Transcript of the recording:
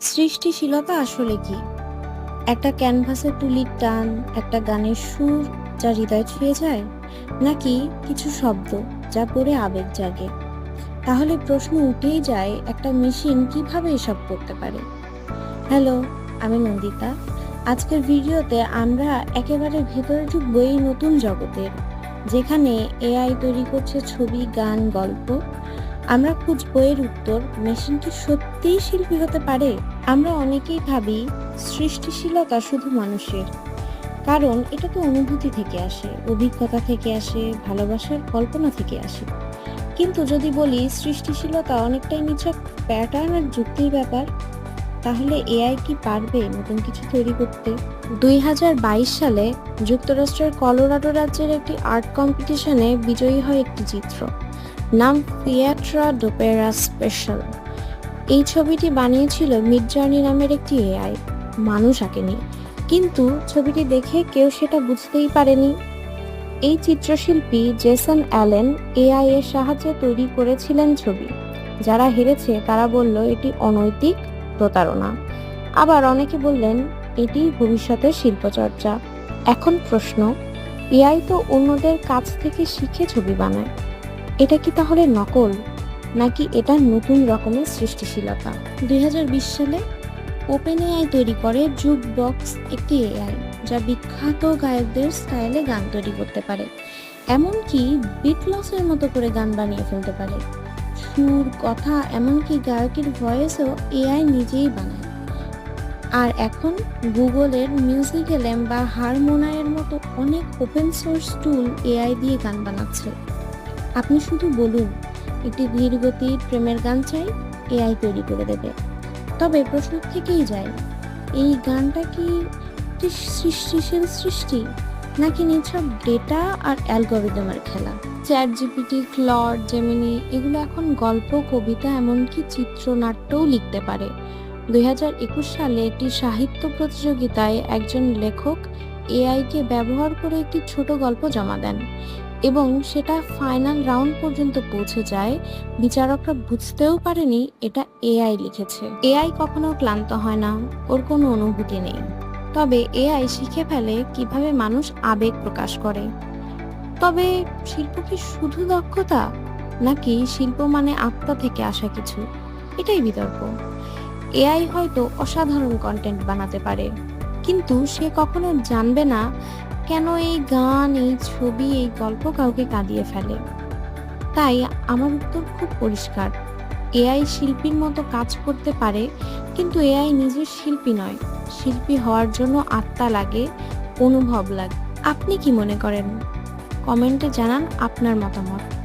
সৃষ্টিশীলতা আসলে কি? একটা ক্যানভাসে তুলির টান, একটা গানের সুর যা হৃদয় ছুঁয়ে যায়, নাকি কিছু শব্দ যা পড়ে আবেগ জাগে? তাহলে প্রশ্ন উঠেই যায়, একটা মেশিন কীভাবে এসব করতে পারে? হ্যালো, আমি নন্দিতা। আজকের ভিডিওতে আমরা একেবারে ভেতরে ঢুকবো এই নতুন জগতের, যেখানে এআই তৈরি করছে ছবি, গান, গল্প। আমরা খুঁজবো এর উত্তর মেশিন কি সত্যিই শিল্পী হতে পারে? আমরা অনেকেই ভাবি সৃষ্টিশীলতা শুধু মানুষের। কারণ এটা তো অনুভূতি থেকে আসে, অভিজ্ঞতা থেকে আসে, ভালোবাসার কল্পনা থেকে আসে। কিন্তু যদি বলি সৃষ্টিশীলতা অনেকটাই নিছক প্যাটার্ন আর যুক্তির ব্যাপার, তাহলে এআই কি পারবে নতুন কিছু তৈরি করতে? দুই হাজার বাইশ সালে যুক্তরাষ্ট্রের কলোরাডো রাজ্যের একটি আর্ট কম্পিটিশনে বিজয়ী হয় একটি চিত্র। নাম থিয়েট্রা ডোপেরা স্পেশাল এই ছবিটি বানিয়েছিল মিডজার্নি নামের একটি এআই মানুষ আঁকেনি। কিন্তু ছবিটি দেখে কেউ সেটা বুঝতেই পারেনি। এই চিত্রশিল্পী জেসন অ্যালেন এআই এর সাহায্যে তৈরি করেছিলেন ছবি। যারা হেরেছে, তারা বলল, এটি অনৈতিক প্রতারণা। আবার অনেকে বললেন, এটি ভবিষ্যতের শিল্পচর্চা। এখন প্রশ্ন এআই তো অন্যদের কাছ থেকে শিখে ছবি বানায়। এটা কি তাহলে নকল, নাকি এটা নতুন রকমের সৃষ্টিশীলতা? দু হাজার বিশ সালে ওপেন এআই তৈরি করে জুক বক্স একটি এআই, যা বিখ্যাত গায়কদের স্টাইলে গান তৈরি করতে পারে, এমনকি বিট লসের মতো করে গান বানিয়ে ফেলতে পারে। সুর, কথা, এমনকি গায়কের ভয়েসও এআই নিজেই বানায়। আর এখন গুগলের মিউজিক বা হারমোনায়ের মতো অনেক ওপেন সোর্স টুল এআই দিয়ে গান বানাচ্ছে। আপনি শুধু বলুন, একটি ধীর গতির প্রেমের গান চাই, এআই তৈরি করে দেবে। তবে প্রশ্ন থেকেই যায়, এই গানটা কি সৃষ্টিশীল সৃষ্টি নাকি নিছক ডেটা আর অ্যালগোরিদমের খেলা? চ্যাট জিপিটি ক্লড জেমিনি এগুলো এখন গল্প, কবিতা, এমনকি চিত্রনাট্যও লিখতে পারে। দুই হাজার একুশ সালে একটি সাহিত্য প্রতিযোগিতায় একজন লেখক এআইকে ব্যবহার করে একটি ছোট গল্প জমা দেন এবং সেটা ফাইনাল রাউন্ড পর্যন্ত পৌঁছে যায়। বিচারকরা বুঝতেও পারেনি এটা এআই লিখেছে। এআই কখনো ক্লান্ত হয় না, ওর কোনো অনুভূতি নেই। তবে এআই শিখে ফেলে কীভাবে মানুষ আবেগ প্রকাশ করে। তবে শিল্প কি শুধু দক্ষতা, নাকি শিল্প মানে আত্মা থেকে আসা কিছু? এটাই বিতর্ক। এআই হয়তো অসাধারণ কন্টেন্ট বানাতে পারে। কিন্তু সে কখনো জানবে না কেন এই গান, এই ছবি, এই গল্প কাউকে কাঁদিয়ে ফেলে। তাই আমার উত্তর খুব পরিষ্কার। এআই শিল্পীর মতো কাজ করতে পারে, কিন্তু এআই নিজের শিল্পী নয়। শিল্পী হওয়ার জন্য আত্মা লাগে, অনুভব লাগে। আপনি কি মনে করেন? কমেন্টে জানান আপনার মতামত।